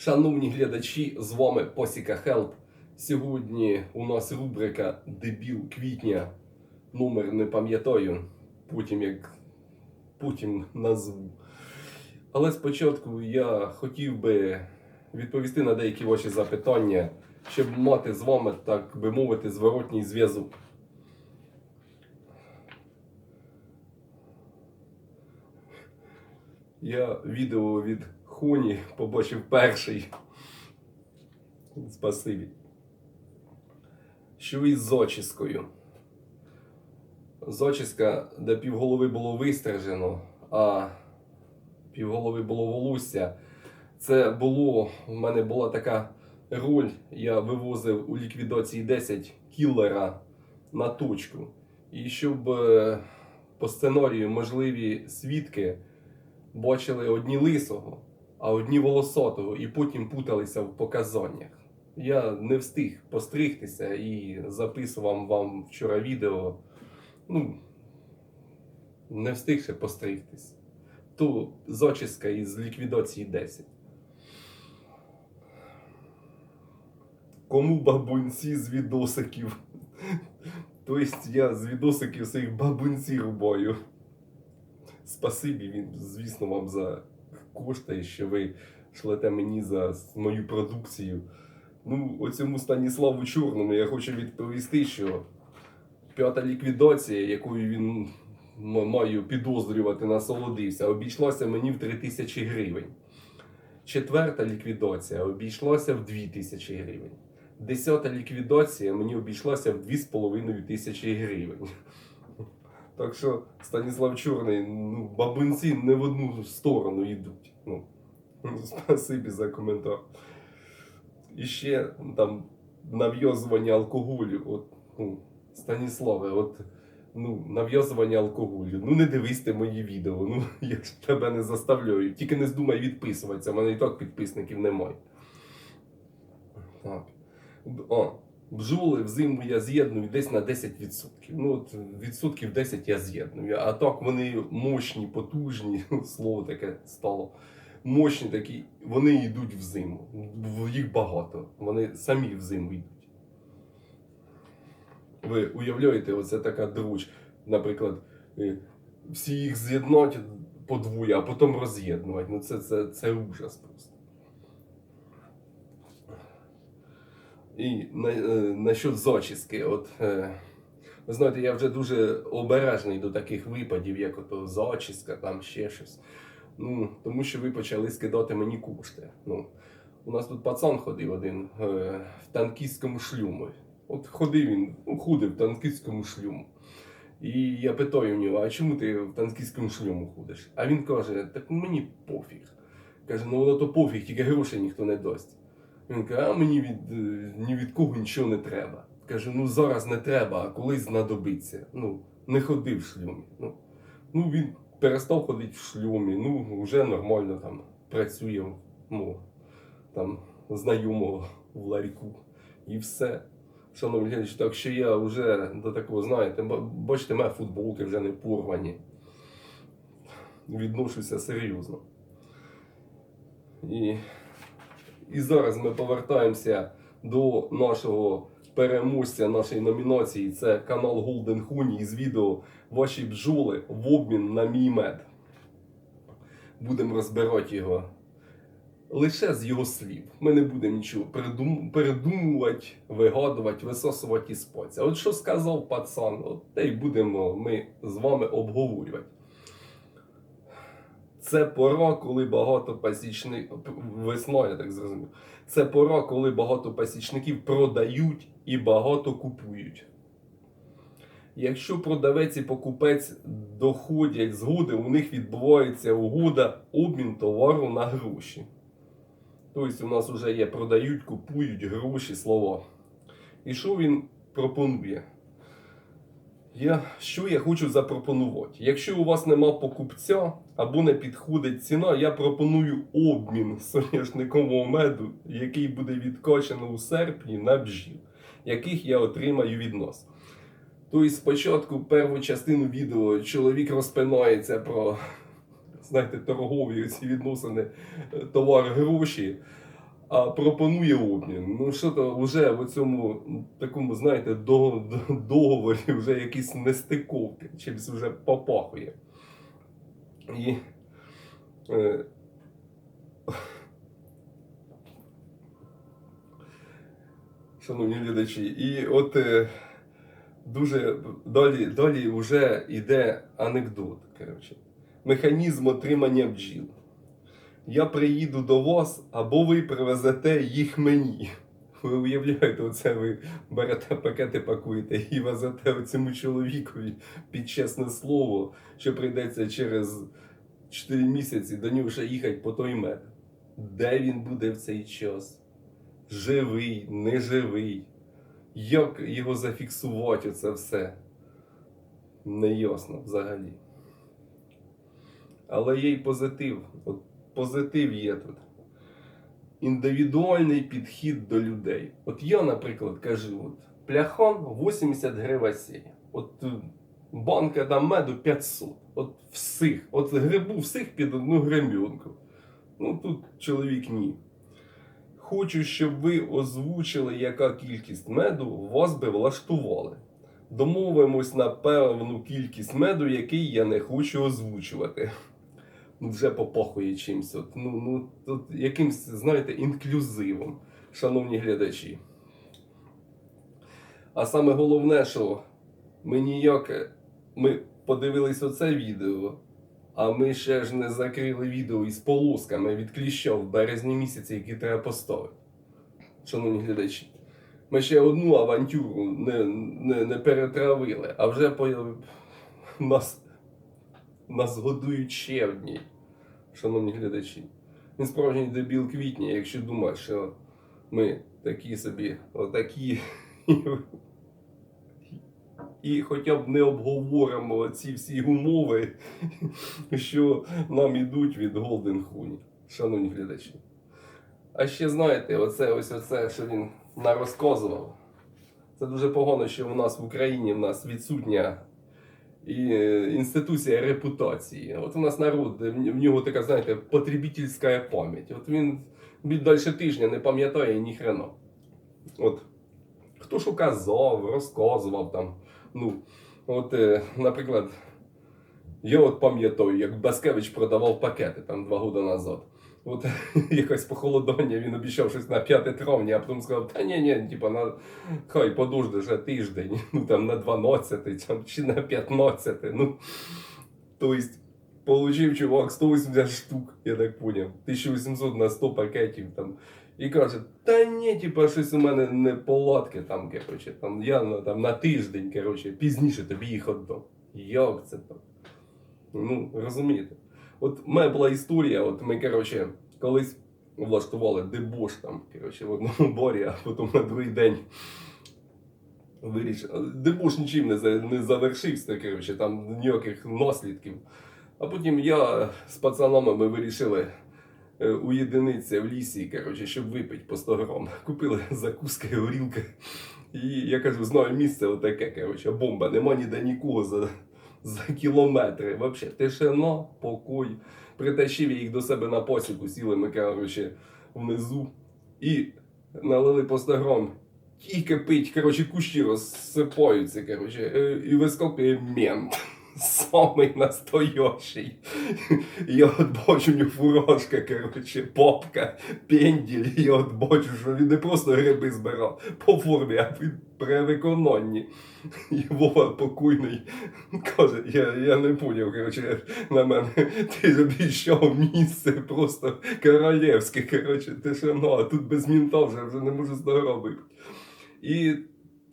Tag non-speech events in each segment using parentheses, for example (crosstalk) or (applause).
Шановні глядачі, з вами Посіка Хелп. Сьогодні у нас рубрика Дебіл квітня. Номер не пам'ятаю, потім як потім назву. Але спочатку я хотів би відповісти на деякі ваші запитання, щоб мати з вами, так би мовити, зворотній зв'язок. Я відео від Хуні побачив перший. Спасибі. Що із зачіскою? Зачіска, де півголови було вистрижено, а півголови було волосся. Це було, в мене була така роль, я вивозив у ліквідації 10 кілера на точку. І щоб е, по сценарію можливі свідки бачили одні лисого, а одні волосатого, і потім путалися в показаннях. Я не встиг постригтися і записував вам вчора відео. Ну, не встиг ще постригтись. То зачіска із ліквідації 10. Кому бабунці з відосиків? Тобто я з відосиків своїх бабунці рубаю. Спасибі, він, звісно, вам за кошти, що ви шлете мені за мою продукцію. Ну, оцьому Станіславу Чорному я хочу відповісти, що п'ята ліквідація, якою він маю підозрювати, насолодився, обійшлася мені в 3 тисячі гривень. Четверта ліквідація обійшлася в 2 тисячі гривень. Десята ліквідація мені обійшлася в 2,5 тисячі гривень. Так що Станіслав Чорний, ну, бабинці не в одну сторону йдуть. Ну, (laughs) спасибі за коментар. І ще ну, там нав'язування алкоголю. От, ну, Станіславе, от ну, нав'язування алкоголю. Ну не дивись ти мої відео. Ну, (laughs) я тебе не заставляю. Тільки не здумай відписуватися, в мене і так підписників немає. Так. О, бджоли взиму я з'єдную десь на 10%. Ну, от відсотків 10 я з'єдную. А так вони мощні, потужні, (laughs) слово таке стало. Мощні такі, вони йдуть в зиму. В- Їх багато. Вони самі в зиму йдуть. Ви уявляєте, оце така друч, наприклад, е, всі їх з'єднати подвоє, а потім роз'єднувати. Ну це, це, це ужас просто. І на, е, насчет зачіски, от е, ви знаєте, я вже дуже обережний до таких випадів, як ото зачіска, там ще щось. Ну, тому що ви почали скидати мені кошти. Ну, у нас тут пацан ходив один е, в танкістському шлюмі. От ходив він, ну, худив в танкістському шлюму. І я питаю в нього, а чому ти в танкістському шлюму ходиш? А він каже, так мені пофіг. Каже, ну воно то пофіг, тільки грошей ніхто не дасть. Він каже, а мені від, е, ні від кого нічого не треба. Каже, ну зараз не треба, а колись знадобиться. Ну, не ходи в шлюмі. Ну, ну він перестав ходити в шлюмі, ну вже нормально там працює, ну, там знайомого в ларьку. І все. Шановні глядачі, так що я вже до такого, знаєте, бачите, мене футболки вже не порвані. Відношуся серйозно. І, і зараз ми повертаємося до нашого переможця нашої номінації. Це канал Golden Honey із відео Ваші бджоли в обмін на мій мед. Будемо розбирати його лише з його слів. Ми не будемо нічого придум... передумувати, вигадувати, висосувати із пальця. От що сказав пацан, от те й будемо ми з вами обговорювати. Це пора, коли багато пасічників весна, я так зрозумів. Це пора, коли багато пасічників продають і багато купують. Якщо продавець і покупець доходять згоди, у них відбувається угода обмін товару на гроші. Тобто у нас вже є продають, купують гроші, слова. І що він пропонує? Я, що я хочу запропонувати? Якщо у вас нема покупця або не підходить ціна, я пропоную обмін соняшникового меду, який буде відкачано у серпні на бджіл, яких я отримаю від нас. Тобто спочатку першу частину відео чоловік розпинається про знаєте, торгові ці відносини е, товар гроші. А пропонує обмін. Ну що то вже в цьому такому, знаєте, до- до- (laughs) договорі вже якісь нестиковки, чимось вже попахує. І е, (laughs) шановні глядачі, і от е, дуже далі, далі вже йде анекдот. Коротше. Механізм отримання бджіл. Я приїду до вас, або ви привезете їх мені. Ви уявляєте, оце ви берете пакети, пакуєте і везете цьому чоловікові під чесне слово, що прийдеться через 4 місяці до нього ще їхати по той мед. Де він буде в цей час? Живий, неживий. Як його зафіксувати оце все? Неясно взагалі. Але є й позитив. От позитив є тут. Індивідуальний підхід до людей. От я, наприклад, кажу, от, пляхон 80 гривень. От е, банка там меду 500. От всіх. От грибу всіх під одну гремюнку. Ну тут чоловік ні. Хочу, щоб ви озвучили, яка кількість меду вас би влаштували. Домовимось на певну кількість меду, який я не хочу озвучувати. Вже попахує чимось. От, ну, ну, тут якимсь, знаєте, інклюзивом, шановні глядачі. А саме головне, що ми ніяк. Ми подивились оце відео, а ми ще ж не закрили відео із полосками від кліща в березні місяці, які треба поставити. Шановні глядачі. Ми ще одну авантюру не, не, не перетравили, а вже по... нас, нас годують ще одні, шановні глядачі. Він справжній дебіл квітня, якщо думає, що ми такі собі, отакі. І хоча б не обговоримо ці всі умови, що нам ідуть від Golden Honey, шановні глядачі. А ще знаєте, оце ось оце, що він нарозказував. Це дуже погано, що у нас в Україні в нас відсутня інституція репутації. От у нас народ, в в нього така, знаєте, потребительська пам'ять. От він далі тижня не пам'ятає ні хрена. От хто що казав, розказував там. Ну, от, е, наприклад, я от пам'ятаю, як Баскевич продавав пакети там два роки назад. От (laughs) якось похолодання, він обіцяв щось на 5 травня, а потім сказав, та ні, ні, типа, на хай подожди вже тиждень, (laughs) ну там на 12 там, чи на 15. Ну, тобто, получив чувак 180 штук, я так поняв, 1800 на 100 пакетів там. І каже, та ні, типа, щось у мене не палатки там, коротше, там, я там, на тиждень, коротше, пізніше тобі їх віддам. Як це так? Ну, розумієте? От в мене була історія, от ми, коротше, колись влаштували дебош там, коротше, в одному (laughs) борі, а потім на другий день вирішили. Дебош нічим не, не завершився, коротше, там ніяких наслідків. А потім я з пацанами ми вирішили е, уєдинитися в лісі, коротше, щоб випити по 100 грам. Купили (laughs) закуски, горілки. І я кажу, знаю місце отаке, коротше, бомба, нема ніде нікого за, за кілометри. Вообще, тишино, покой. Притащив їх до себе на посіку, сіли ми, коротше, внизу і налили по 100 грам. Тільки пить, коротше, кущі розсипаються, коротше, е, і вискокує мент. Самий настоящий. Я от бачу у коротше, попка, пенділь. Я от бачу, що він не просто гриби збирав по формі, а при виконанні. І Вова покойний каже, я, я не поняв, коротше, на мене ти обіщав місце просто королівське, коротше, тишина, а тут без мінта вже, вже не можу з робити. І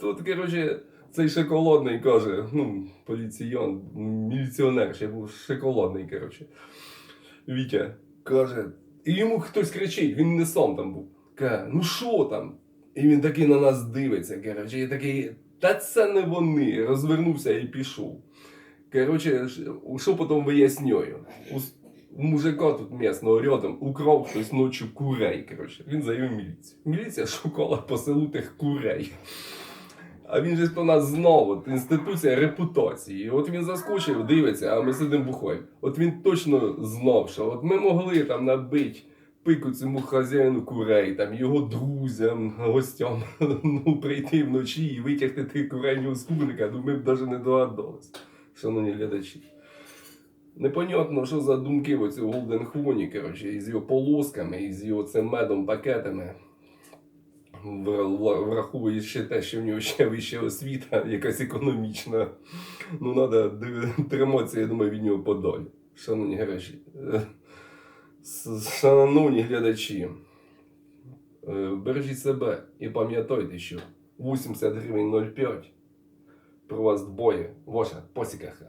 тут, коротше, цей шоколадний каже, ну, поліційон, міліціонер, ще був шоколадний, коротше. Вітя каже, і йому хтось кричить, він не сам там був. Каже, ну що там? І він такий на нас дивиться, коротше, і такий, та це не вони. Розвернувся і пішов. Коротше, що потім вияснюю? У мужика тут місного рядом украв хтось ночі курей. Коротше. Він заявив міліцію. Міліція шукала по селу тих курей. А він же ж нас знав, от, інституція репутації. От він заскочив, дивиться, а ми сидимо бухой. От він точно знав, що от ми могли там набити пику цьому хазяїну курей, там його друзям, гостям (laughs) ну, прийти вночі і витягти тих курей з ну ми б навіть не догадалися, шановні глядачі. Непонятно, що за думки оцього Голден Хвоні, коротше, із його полосками, із його цим медом пакетами. Вра- вра- ще те, що в нього ще вища освіта, якась економічна. Ну, треба триматися, я думаю, від нього подалі. Шановні глядачі. Е, Шановні глядачі. е, Бережіть себе і пам'ятайте, що 80 гривень 0,5 про вас дбоє ваша посікаха.